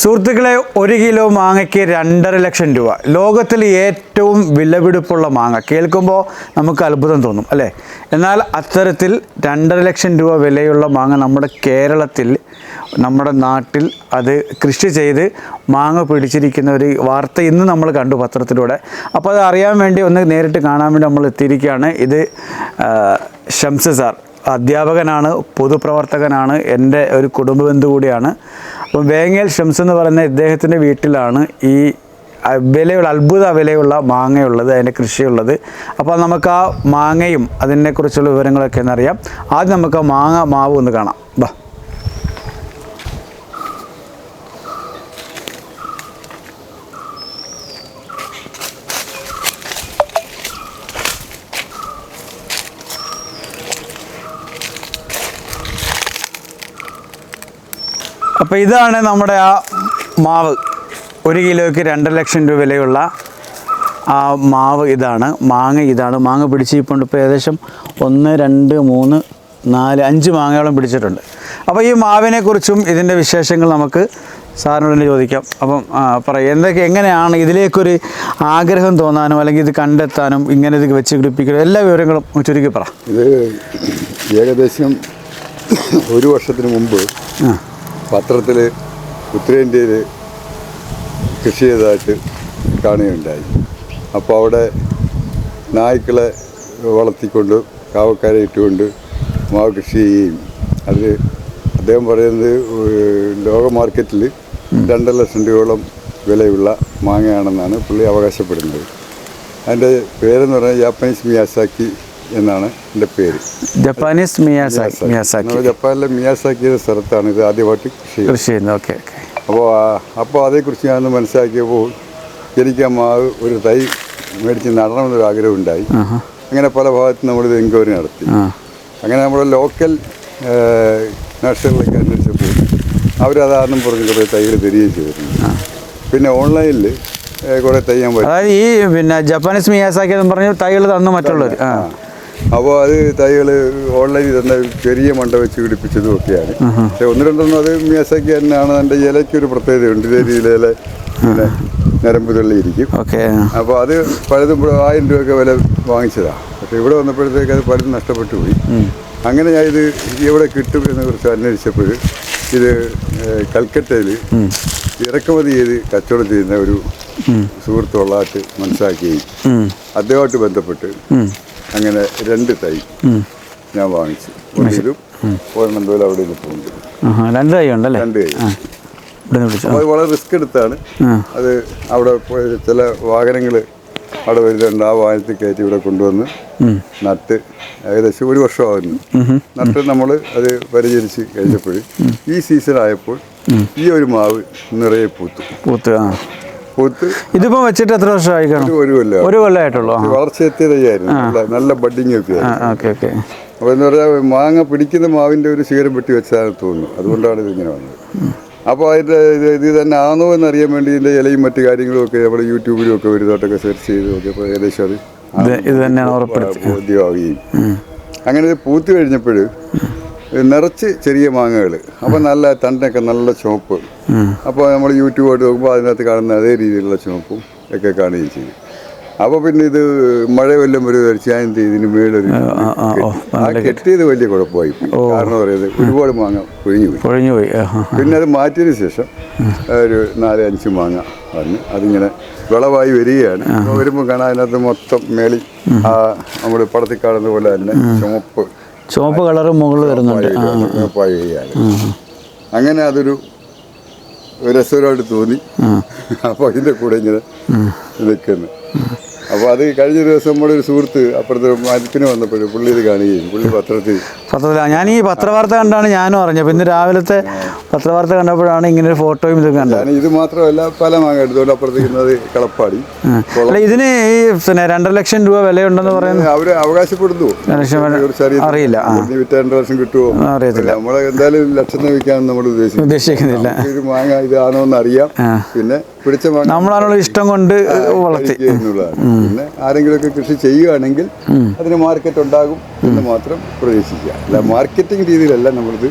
സുഹൃത്തുക്കളെ ഒരു കിലോ മാങ്ങയ്ക്ക് രണ്ടര ലക്ഷം രൂപ. ലോകത്തിൽ ഏറ്റവും വിലപിടിപ്പുള്ള മാങ്ങ. കേൾക്കുമ്പോൾ നമുക്ക് അത്ഭുതം തോന്നും അല്ലേ? എന്നാൽ അത്തരത്തിൽ രണ്ടര ലക്ഷം രൂപ വിലയുള്ള മാങ്ങ നമ്മുടെ കേരളത്തിൽ നമ്മുടെ നാട്ടിൽ അത് കൃഷി ചെയ്ത് മാങ്ങ പിടിച്ചിരിക്കുന്ന ഒരു വാർത്ത ഇന്ന് നമ്മൾ കണ്ടു പത്രത്തിലൂടെ. അപ്പോൾ അത് അറിയാൻ വേണ്ടി ഒന്ന് നേരിട്ട് കാണാൻ വേണ്ടി നമ്മൾ എത്തിയിരിക്കുകയാണ്. ഇത് ഷംസ സാർ. അധ്യാപകനാണ് പൊതുപ്രവർത്തകനാണ് എന്റെ ഒരു കുടുംബ ബന്ധു കൂടിയാണ്. അപ്പം വേങ്ങേൽ ഷംസ് എന്ന് പറയുന്ന ഇദ്ദേഹത്തിന്റെ വീട്ടിലാണ് ഈ വിലയുള്ള അത്ഭുത വിലയുള്ള മാങ്ങയുള്ളത് അതിന്റെ കൃഷിയുള്ളത്. അപ്പോൾ നമുക്ക് ആ മാങ്ങയും അതിനെക്കുറിച്ചുള്ള വിവരങ്ങളൊക്കെ എന്നറിയാം ആദ്യം നമുക്ക് ആ മാങ്ങ മാവ് ഒന്ന് കാണാം. ബാ അപ്പോൾ ഇതാണ് നമ്മുടെ ആ മാവ്. ഒരു കിലോയ്ക്ക് രണ്ട് ലക്ഷം രൂപ വിലയുള്ള ആ മാവ് ഇതാണ്. മാങ്ങ ഇതാണ്. മാങ്ങ പിടിച്ച് ഇപ്പോൾ ഇപ്പോൾ ഏകദേശം ഒന്ന് രണ്ട് മൂന്ന് നാല് അഞ്ച് മാങ്ങയോളം പിടിച്ചിട്ടുണ്ട്. അപ്പോൾ ഈ മാവിനെക്കുറിച്ചും ഇതിന്റെ വിശേഷങ്ങൾ നമുക്ക് സാറിനോട് തന്നെ ചോദിക്കാം. അപ്പം പറ പറയും. എന്തൊക്കെ എങ്ങനെയാണ് ഇതിലേക്കൊരു ആഗ്രഹം തോന്നാനും അല്ലെങ്കിൽ ഇത് കണ്ടെത്താനും ഇങ്ങനെ ഇത് വെച്ച് പിടിപ്പിക്കലും എല്ലാ വിവരങ്ങളും ചുരുക്കി പറ. ഇത് ഏകദേശം ഒരു വർഷത്തിന് മുമ്പ് പത്രത്തിൽ ഉത്തരേന്ത്യയിൽ കൃഷി ചെയ്തതായിട്ട് കാണുകയുണ്ടായി. അപ്പോൾ അവിടെ നായ്ക്കളെ വളർത്തിക്കൊണ്ട് കാവക്കാരെ ഇട്ടുകൊണ്ട് മാവ് കൃഷി ചെയ്യുകയും. അത് അദ്ദേഹം പറയുന്നത് ലോക മാർക്കറ്റിൽ രണ്ടര ലക്ഷം രൂപയോളം വിലയുള്ള മാങ്ങയാണെന്നാണ് പുള്ളി അവകാശപ്പെടുന്നത്. അതിന്റെ പേരെന്ന് പറഞ്ഞാൽ ജാപ്പനീസ് മിയാസാക്കി എന്നാണ് എന്റെ പേര്. Japanese Miyazaki. ജപ്പാനിലെ മിയാസാക്കി എന്ന സ്ഥലത്താണ് ഇത് ആദ്യമായിട്ട് കൃഷി കൃഷി ചെയ്യുന്നത്. Okay okay. അപ്പോൾ അപ്പോൾ അതേക്കുറിച്ച് ഞാനൊന്ന് മനസ്സിലാക്കിയപ്പോൾ എനിക്ക് ആ മാവ് ഒരു തൈ മേടിച്ച് നടണമെന്നൊരു ആഗ്രഹം ഉണ്ടായി അങ്ങനെ പല ഭാഗത്തും നമ്മളിത് എൻക്വയറി നടത്തി. അങ്ങനെ നമ്മുടെ ലോക്കൽ നഴ്സറികളൊക്കെ അന്വേഷിച്ചപ്പോൾ അവരതാണെന്നും പറഞ്ഞ് കുറേ തൈകൾ തരികയും ചെയ്തിരുന്നു. പിന്നെ ഓൺലൈനിൽ കുറേ തൈ ഞാൻ പറ്റും അതായത് ഈ പിന്നെ ജപ്പാനീസ് മിയാസാക്കി എന്ന് പറഞ്ഞ് തൈകൾ തന്നു മറ്റുള്ളവർ. ആ. അപ്പോൾ അത് തൈകൾ ഓൺലൈനിൽ തന്നെ ചെറിയ മണ്ട വെച്ച് പിടിപ്പിച്ചതും ഒക്കെയാണ്. പക്ഷെ ഒന്ന് രണ്ടെണ്ണം അത് മീസയ്ക്ക് തന്നെയാണ്. എന്റെ ഇലയ്ക്ക് ഒരു പ്രത്യേകതയുണ്ട്. ഇതേ രീതിയിൽ ഇല ഞരമ്പ് തള്ളിയിരിക്കും ഓക്കെ. അപ്പോൾ അത് പലതും ആയിരം രൂപയൊക്കെ വില വാങ്ങിച്ചതാണ് പക്ഷേ ഇവിടെ വന്നപ്പോഴത്തേക്ക് അത് പലതും നഷ്ടപ്പെട്ടു പോയി. അങ്ങനെ ഞാൻ ഇത് എവിടെ കിട്ടും എന്നെ കുറിച്ച് അന്വേഷിച്ചപ്പോൾ ഇത് കൽക്കട്ടയിൽ ഇറക്കുമതി ചെയ്ത് കച്ചവടം ചെയ്യുന്ന ഒരു സുഹൃത്തുള്ളതായിട്ട് മനസ്സിലാക്കുകയും അദ്ദേഹമായിട്ട് ബന്ധപ്പെട്ട് അങ്ങനെ രണ്ട് തൈ ഞാൻ വാങ്ങിച്ചു. ഒന്ന് ഇതും ഒരെണ്ണം പോലെ അവിടെ ആഹാ രണ്ട് തൈ ഉണ്ടല്ലേ? രണ്ട് അപ്പോൾ അത് വളരെ റിസ്ക് എടുത്താണ്. അത് അവിടെ ചില വാഹനങ്ങൾ അവിടെ വരുന്നുണ്ട്. ആ വാഹനത്തിൽ കയറ്റി ഇവിടെ കൊണ്ടുവന്ന് നട്ട് ഏകദേശം ഒരു വർഷമാകുന്നു നട്ട് നമ്മൾ അത് പരിചരിച്ച് കഴിഞ്ഞപ്പോൾ ഈ സീസൺ ആയപ്പോൾ ഈ ഒരു മാവ് നിറയെ പൂത്തു. പൂത്ത് പൂത്ത് വെച്ചിട്ട് എത്ര വർഷമായി കാണും? ഒരു കൊല്ലം ഒരു കൊല്ലമായിട്ടുള്ളൂ ആ വളർച്ച നല്ല ബഡിങ് ഒക്കെ ഓക്കെ ഓക്കെ. അപ്പോൾ എന്ന് പറഞ്ഞാൽ മാങ്ങ പിടിക്കുന്ന മാവിന്റെ ഒരു ശിഖരം വെട്ടി വെച്ചാൽ തോന്നുന്നു. അതുകൊണ്ടാണ് ഇതിങ്ങനെ വന്നത്. അപ്പോൾ അതിന്റെ ഇത് ഇത് തന്നെ ആണോ എന്നറിയാൻ വേണ്ടി ഇതിന്റെ ഇലയും മറ്റു കാര്യങ്ങളും ഒക്കെ നമ്മുടെ യൂട്യൂബിലും ഒക്കെ വരുന്നതായിട്ടൊക്കെ സെർച്ച് ചെയ്ത് നോക്കിയപ്പോൾ ഏകദേശം അത് ഇത് തന്നെയാണ് ബോധ്യമാവുകയും. അങ്ങനെ ഇത് പൂത്ത് കഴിഞ്ഞപ്പോൾ നിറച്ച് ചെറിയ മാങ്ങകൾ അപ്പോൾ നല്ല തണ്ടൊക്കെ നല്ല ചുവപ്പ്. അപ്പോൾ നമ്മൾ യൂട്യൂബായിട്ട് നോക്കുമ്പോൾ അതിനകത്ത് കാണുന്ന അതേ രീതിയിലുള്ള ചുവപ്പും ഒക്കെ കാണുകയും ചെയ്യും. അപ്പോൾ പിന്നെ ഇത് മഴ വല്ലതും ഒരു ചെയ്തു? ഇതിന് മേലൊരു ആ കെട്ടിയത് വലിയ കുഴപ്പമായി. കാരണം പറയുന്നത് ഒരുപാട് മാങ്ങ പൊഴിഞ്ഞു പോയി. പൊഴിഞ്ഞു പോയി. പിന്നെ അത് മാറ്റിയതിന് ശേഷം ഒരു നാല് അഞ്ച് മാങ്ങ വന്ന് അതിങ്ങനെ വിളവായി വരികയാണ്. വരുമ്പോൾ കാണാൻ അതിനകത്ത് മൊത്തം മേളി ആ നമ്മൾ പടത്തിൽ കാണുന്ന പോലെ തന്നെ ചുമപ്പ് ചുവപ്പ് കളറ് മുകളിൽ വരുന്നുണ്ട്. അങ്ങനെ അതൊരു രസകരമായിട്ട് തോന്നി. അപ്പോൾ അതിന്റെ കൂടെ ഇങ്ങനെ നിൽക്കുന്നു. അപ്പോൾ അത് കഴിഞ്ഞ ദിവസം നമ്മുടെ ഒരു സുഹൃത്ത് അപ്പുറത്ത് മരത്തിന് വന്നപ്പോഴും പുള്ളി ഇത് കാണുകയും പുള്ളി പത്രത്തിൽ പത്രത്തിൽ ഞാൻ ഈ പത്രവാർത്ത കണ്ടാണ് ഞാനും അറിഞ്ഞത്. പിന്നെ രാവിലത്തെ പത്രവാർത്ത കണ്ടപ്പോഴാണ് ഇങ്ങനെ ഒരു ഫോട്ടോയും ഇതും കണ്ടത്. ഇത് മാത്രമല്ല പല മാങ്ങ എടുത്തുകൊണ്ട് അപ്പുറത്തേക്കുന്നത് കളപ്പാടി. അല്ല ഇതിന് ഈ പിന്നെ രണ്ടര ലക്ഷം രൂപ വിലയുണ്ടെന്ന് പറയുന്നത് അവർ അവകാശപ്പെടുന്നു ലക്ഷം. അറിയില്ല, വിറ്റ രണ്ട് വർഷം കിട്ടുമോ അറിയത്തില്ല. നമ്മൾ എന്തായാലും ലക്ഷത്തിന് വിൽക്കാൻ നമ്മൾ ഉദ്ദേശിക്കുന്നില്ല. ഒരു ഇത് മാങ്ങ ഇതാണോ എന്ന് അറിയാം പിന്നെ മാങ്ങ ഇഷ്ടം കൊണ്ട് വളർത്തി. പിന്നെ ആരെങ്കിലുമൊക്കെ കൃഷി ചെയ്യുകയാണെങ്കിൽ അതിന് മാർക്കറ്റ് ഉണ്ടാകും എന്ന് മാത്രം പ്രതീക്ഷിക്കുക. അല്ല മാർക്കറ്റിംഗ് രീതിയിലല്ല നമ്മളിത്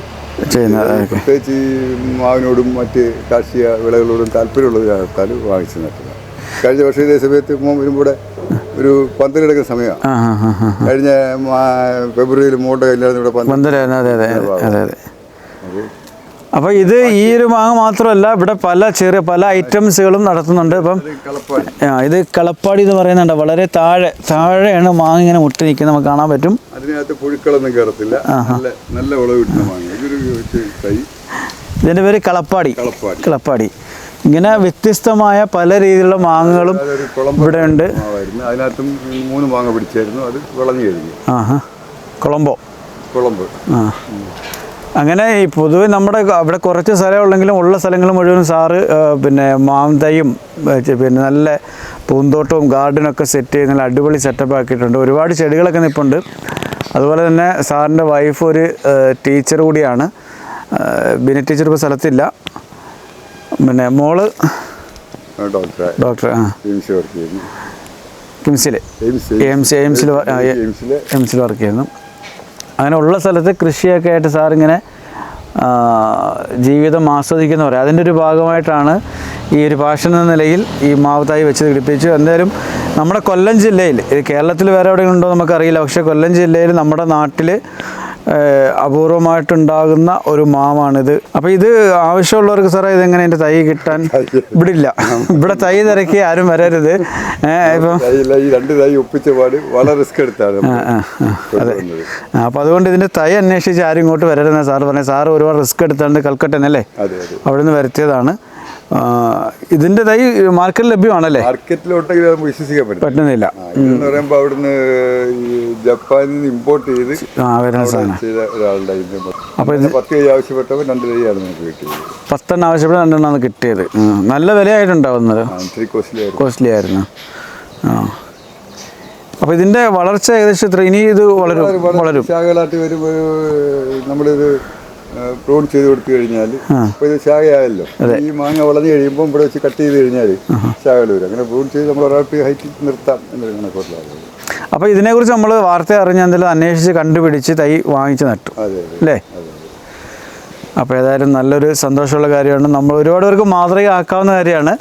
ചെയ്യുന്നത്. പ്രത്യേകിച്ച് ഈ മാവിനോടും മറ്റ് കാർഷിക വിളകളോടും താല്പര്യമുള്ള ഒരാൾക്കാർ വാങ്ങിച്ചു നട്ടതാണ് കഴിഞ്ഞ വർഷം ഇതേ സമയത്ത് മോൻ വരുമ്പോൾ ഒരു പന്തൽ കിടക്കുന്ന സമയമാണ് കഴിഞ്ഞ ഫെബ്രുവരിയിൽ അതെ കല്യാണം ഇവിടെ പന്തൽ ബന്ധരായിരുന്നു അതെ അതെ അതെ അതെ അത് അപ്പോൾ ഇത് ഈ ഒരു മാങ്ങ മാത്രമല്ല ഇവിടെ പല ചെറിയ പല ഐറ്റംസുകളും നടത്തുന്നുണ്ട്. ഇപ്പം ഇത് കളപ്പാടി എന്ന് പറയുന്നുണ്ട്. വളരെ താഴെ താഴെയാണ് മാങ്ങ ഇങ്ങനെ മുട്ടി നിൽക്കുന്നത്. നമുക്ക് കാണാൻ പറ്റും. അതിനകത്ത് പുഴുക്കളൊന്നും കയറത്തില്ല. നല്ല നല്ല വിളവ് മാങ്ങ. ഇതിന്റെ പേര് കളപ്പാടി. കളപ്പാടി. ഇങ്ങനെ വ്യത്യസ്തമായ പല രീതിയിലുള്ള മാങ്ങകളും ഇവിടെ ഉണ്ട് അതിനകത്തും മൂന്ന് മാങ്ങ പിടിച്ചായിരുന്നു. അത് വിളഞ്ഞു കഴിഞ്ഞു. ആഹാ. കൊളംബോ കുളമ്പ്. ആ. അങ്ങനെ ഈ പൊതുവെ നമ്മുടെ അവിടെ കുറച്ച് സ്ഥലമുള്ളെങ്കിലും ഉള്ള സ്ഥലങ്ങൾ മുഴുവൻ സാറ് പിന്നെ മാന്തയും പിന്നെ നല്ല പൂന്തോട്ടവും ഗാർഡനൊക്കെ സെറ്റ് ചെയ്ത് നല്ല അടിപൊളി സെറ്റപ്പ് ആക്കിയിട്ടുണ്ട്. ഒരുപാട് ചെടികളൊക്കെ നിൽപ്പുണ്ട് അതുപോലെ തന്നെ സാറിന്റെ വൈഫ് ഒരു ടീച്ചർ കൂടിയാണ്. ബിനി ടീച്ചർ ഇപ്പോൾ സ്ഥലത്തില്ല. പിന്നെ മോൾ? ഡോക്ടർ ആ. കിംസിൽ എയിംസ് എയിംസ് എയിംസിൽ എയിംസിൽ വർക്ക് ചെയ്യുന്നു. അങ്ങനെ ഉള്ള സ്ഥലത്ത് കൃഷിയൊക്കെ ആയിട്ട് സാറിങ്ങനെ ജീവിതം ആസ്വദിക്കുന്നവർ അതിന്റെ ഒരു ഭാഗമായിട്ടാണ് ഈ ഒരു പാഷൻ എന്ന നിലയിൽ ഈ മാവത്തായി വെച്ച് പിടിപ്പിച്ചു. എന്തായാലും നമ്മുടെ കൊല്ലം ജില്ലയിൽ കേരളത്തിൽ വേറെ എവിടെയെങ്കിലും ഉണ്ടോ നമുക്കറിയില്ല. പക്ഷേ കൊല്ലം ജില്ലയിൽ നമ്മുടെ നാട്ടിൽ അപൂർവമായിട്ടുണ്ടാകുന്ന ഒരു മാവാണിത്. അപ്പോൾ ഇത് ആവശ്യമുള്ളവർക്ക് സാറേ ഇതെങ്ങനെ എന്റെ തൈ കിട്ടാൻ ഇവിടെ ഇല്ല ഇവിടെ തൈ തിരക്കി ആരും വരരുത്. അപ്പൊ ഇപ്പം ഈ രണ്ട് തൈ ഒപ്പിച്ച പാട് വളരെ റിസ്ക് എടുത്താണ് അതെ. അപ്പോൾ അതുകൊണ്ട് ഇതിന്റെ തൈ അന്വേഷിച്ച് ആരും ഇങ്ങോട്ട് വരരുതെന്ന് സാറ് പറഞ്ഞു സാറ് ഒരുപാട് റിസ്ക് എടുത്താണ്ട് അതെ അവിടെ നിന്ന് വരുത്തിയതാണ്. ആ, ഇതിന്റെ തൈ മാർക്കറ്റിൽ ലഭ്യമാണല്ലേ? മാർക്കറ്റിലോട്ട് വിശ്വസിക്കാൻ പറ്റും. പറ്റുന്നില്ല. എന്ന് പറയുമ്പോൾ അവിടുന്ന് ജപ്പാനിൽ നിന്ന് ഇമ്പോർട്ട് ചെയ്ത് ഒരാളുടെ ഇതിന്റെ ഇത് പത്ത് കൈ ആവശ്യപ്പെട്ടപ്പോൾ രണ്ട് കൈയാണ് നമുക്ക് കിട്ടിയത്. പത്തെണ്ണം ആവശ്യപ്പെട്ട രണ്ടെണ്ണാണ് കിട്ടിയത്. നല്ല വിലയായിട്ടുണ്ടാവുന്നത്. കോസ്റ്റ്ലി ആയിരുന്നു. അപ്പൊ ഇതിന്റെ ആ. അപ്പോൾ ഇതിന്റെ വളർച്ച ഏകദേശം ഇനി ഇത് വളരും വളരും ശാഖകളായിട്ട് വരുമ്പോൾ നമ്മളിത് പ്രൂൺ ചെയ്ത് കൊടുത്തു കഴിഞ്ഞാൽ ഇപ്പോൾ ഇത് ശാഖയായല്ലോ ഈ മാങ്ങ വളർന്നു കഴിയുമ്പോൾ ഇവിടെ വെച്ച് കട്ട് ചെയ്ത് കഴിഞ്ഞാൽ ശാഖകൾ വരും. അങ്ങനെ പ്രൂൺ ചെയ്ത് നമ്മൾ ഒരാൾക്ക് ഹൈറ്റിൽ നിർത്താം എന്നൊരു കണക്കോട്ടിലാണ് അപ്പോൾ ഇതിനെക്കുറിച്ച് നമ്മൾ വാർത്ത അറിഞ്ഞ് എന്തെങ്കിലും അന്വേഷിച്ച് കണ്ടുപിടിച്ച് തൈ വാങ്ങിച്ച് നട്ടു. അല്ലേ? അപ്പോൾ ഏതായാലും നല്ലൊരു സന്തോഷമുള്ള കാര്യമാണ്. നമ്മൾ ഒരുപാട് പേർക്ക് മാതൃക ആക്കാവുന്ന കാര്യമാണ്.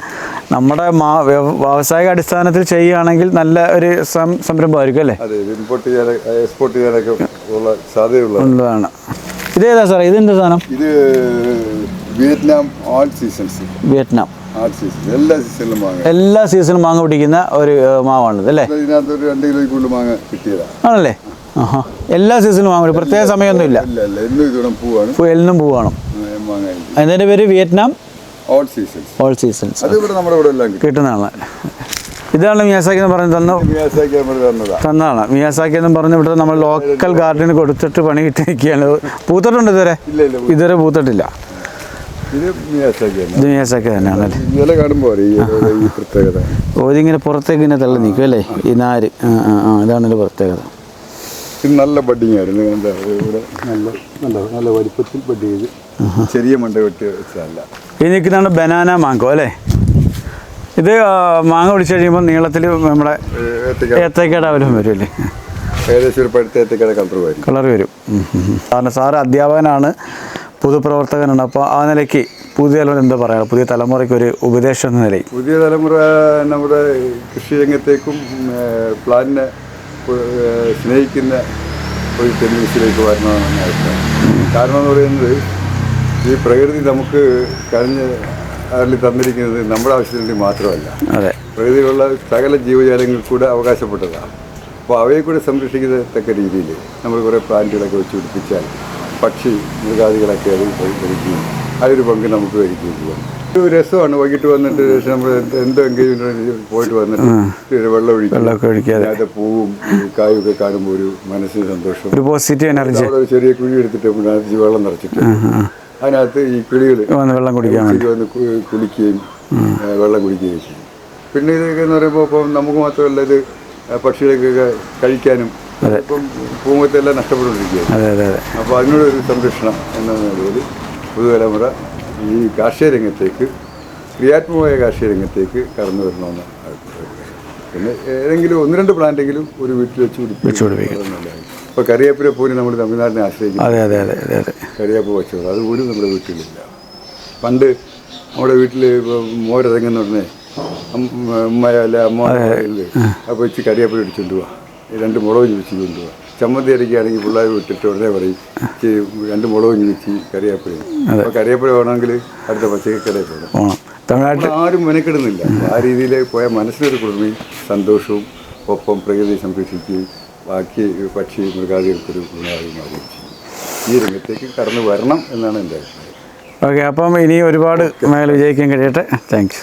നമ്മുടെ മാ വ്യവ- വ്യാവസായിക അടിസ്ഥാനത്തിൽ ചെയ്യുകയാണെങ്കിൽ നല്ല ഒരു സം സംരംഭമായിരിക്കും അല്ലേ? ഇമ്പോർട്ട് ചെയ്യാൻ എക്സ്പോർട്ട് ചെയ്യാനൊക്കെ ഉള്ള സാധ്യതയുള്ള ഉള്ളതാണ്. ഇതേതാ സാറേ? ഇതിന്റെ സാധനം? ഇത് വിയറ്റ്നാം ഓൾ സീസൺസ് വിയറ്റ്നാം. എല്ലാ സീസണിലും മാങ്ങ. സീസണും മാങ്ങ പിടിക്കുന്ന ഒരു മാവാണിത് അല്ലേ? ആണല്ലേ? ആഹാ. എല്ലാ സീസണും മാങ്ങ പ്രത്യേക സമയമൊന്നും ഇല്ല എന്നും പൂവാണ്. അതിന്റെ പേര് Vietnam? All seasons all seasons കിട്ടുന്നതാണ്. ഇതാണ് മിയാസാക്കി എന്ന് പറഞ്ഞു തന്നു. തന്നാണ്. തന്നതാണ് മിയാസാക്കി എന്ന് പറഞ്ഞ് ഇവിടെ നമ്മൾ ലോക്കൽ ഗാർഡന് കൊടുത്തിട്ട് പണി കിട്ടിയിരിക്കുകയാണ്. പൂത്തിട്ടുണ്ട് ഇതുവരെ? ഇല്ല ഇല്ല ഇതുവരെ പൂത്തിട്ടില്ല. ഇത് മിയാസാക്കി തന്നെ മിയാസാക്കി തന്നെയാണ് ഓരിങ്ങനെ പുറത്തേക്ക് ഇങ്ങനെ തള്ളി നിൽക്കും അല്ലേ? ഈ നാര്. ആ ആ ആ ഇതാണ് ഒരു പ്രത്യേകത. ഇത് നല്ല ബഡിങ് ആയിരുന്നു. എന്താ ഇവിടെ നല്ല നല്ല നല്ല വലിപ്പത്തിൽ ബഡ് ചെയ്ത്. ചെറിയ മണ്ട വെട്ടി വെച്ചതല്ല. ഈ നിൽക്കുന്നതാണ് ബനാന മാങ്കോ അല്ലേ? ഇത് മാങ്ങ പിടിച്ചു കഴിയുമ്പോൾ നീളത്തിൽ നമ്മുടെ ഏത്തക്ക ഏത്തക്കയുടെ അവലം വരും അല്ലേ? ഏകദേശം ഒരു പഴുത്ത ഏത്തക്കയുടെ കളർ വരും. കളർ വരും. കാരണം സാറ് അധ്യാപകനാണ് പൊതുപ്രവർത്തകനാണ്. അപ്പോൾ ആ നിലയ്ക്ക് പുതിയ തലമുറ എന്താ പറയുക പുതിയ തലമുറയ്ക്ക് ഒരു ഉപദേശം എന്ന നിലയിൽ. പുതിയ തലമുറ നമ്മുടെ കൃഷി രംഗത്തേക്കും പ്ലാനിനെ സ്നേഹിക്കുന്ന ഒരു ടെൻഡൻസിലേക്ക് വരണമെന്നാണ് കാരണം എന്ന് പറയുന്നത് ഈ പ്രകൃതി നമുക്ക് കഴിഞ്ഞ അതിൽ തന്നിരിക്കുന്നത് നമ്മുടെ ആവശ്യത്തിന് വേണ്ടി മാത്രമല്ല. അതെ. പ്രകൃതിയിലുള്ള സകല ജീവജാലങ്ങൾ കൂടെ അവകാശപ്പെട്ടതാണ്. അപ്പോൾ അവയെ കൂടെ സംരക്ഷിക്കത്തക്ക രീതിയിൽ നമ്മൾ കുറേ പ്ലാന്റുകളൊക്കെ വെച്ച് പിടിപ്പിച്ചാൽ പക്ഷി മൃഗാദികളൊക്കെ അത് കഴിക്കുകയും അതിലൊരു പങ്ക് നമുക്ക് കഴിക്കുകയും ചെയ്യാം. ഒരു രസമാണ് വൈകിട്ട് വന്നിട്ട് ശേഷം നമ്മൾ എന്ത് എങ്കിലും പോയിട്ട് വന്നിട്ട് വെള്ളം ഒഴിക്കും. വെള്ളമൊക്കെ ഒഴിക്കാതെ അതിനകത്ത് പൂവും കായൊക്കെ കാണുമ്പോൾ ഒരു മനസ്സിന് സന്തോഷം. ഒരു പോസിറ്റീവ് എനർജി ചെറിയ കുഴി എടുത്തിട്ട് വെള്ളം നിറച്ചിട്ട് അതിനകത്ത് ഈ കിളികൾ വന്ന് വെള്ളം കുടിക്കാൻ വേണ്ടി. വന്ന് കുടിക്കുകയും കുളിക്കുകയും വെള്ളം കുടിക്കുകയും ചെയ്യും. പിന്നെ ഇതൊക്കെ എന്ന് പറയുമ്പോൾ ഇപ്പം നമുക്ക് മാത്രമല്ല ഇത് പക്ഷികൾക്കൊക്കെ കഴിക്കാനും ഇപ്പം പൂമത്തെല്ലാം നഷ്ടപ്പെട്ടുകൊണ്ടിരിക്കുകയാണ്. അപ്പോൾ അതിനോടൊരു സംരക്ഷണം എന്ന നിലയിൽ പുതുതലമുറ ഈ കാർഷിക രംഗത്തേക്ക് ക്രിയാത്മകമായ കാർഷിക രംഗത്തേക്ക് കടന്നു വരണമെന്ന് പിന്നെ ഏതെങ്കിലും ഒന്ന് രണ്ട് പ്ലാന്റെങ്കിലും ഒരു വീട്ടിൽ വെച്ച് പിടിപ്പിച്ചു ഇപ്പോൾ കറിവേപ്പില പോലും നമ്മൾ തമിഴ്നാടിനെ ആശ്രയിക്കുന്നു. അതെ അതെ അതെ അതെ അതെ. കറിവേപ്പ് വെച്ചത് അത് പോലും നമ്മുടെ വീട്ടിലില്ല. പണ്ട് നമ്മുടെ വീട്ടിൽ ഇപ്പോൾ മോരിറങ്ങുന്ന ഉടനെ അമ്മയല്ല അമ്മ അപ്പോൾ വെച്ച് കറിവേപ്പില ഇടിച്ചുകൊണ്ട് പോവാ. രണ്ട് മുളക് വെച്ച് കൊണ്ടുപോവാ. ചമ്മന്തി അരക്കുകയാണെങ്കിൽ പിള്ളേർ വിട്ടിട്ട് ഉടനെ പറയും "ഇച്ചിരി രണ്ട് മുളക് ചോദിച്ച് കറിവേപ്പില അപ്പോൾ കറിവേപ്പില വേണമെങ്കിൽ അടുത്ത പച്ചക്കറി കടയിൽ പോകണം പോകണം തമിഴ്നാട്ടിൽ ആരും മെനക്കെടുന്നില്ല. ആ രീതിയിൽ പോയ മനസ്സിനൊരു കുളിർമയും സന്തോഷവും ഒപ്പം പ്രകൃതി സംരക്ഷിക്കുകയും ബാക്കി പക്ഷി മൃഗാദികൾക്കൊരു ഗുണമായി ചെയ്യും. ഈ രംഗത്തേക്ക് കടന്നു വരണം എന്നാണ് എന്റെ അഭിപ്രായം. ഓക്കെ അപ്പം ഇനി ഒരുപാട് മേഖല വിജയിക്കാൻ കഴിയട്ടെ. താങ്ക്സ്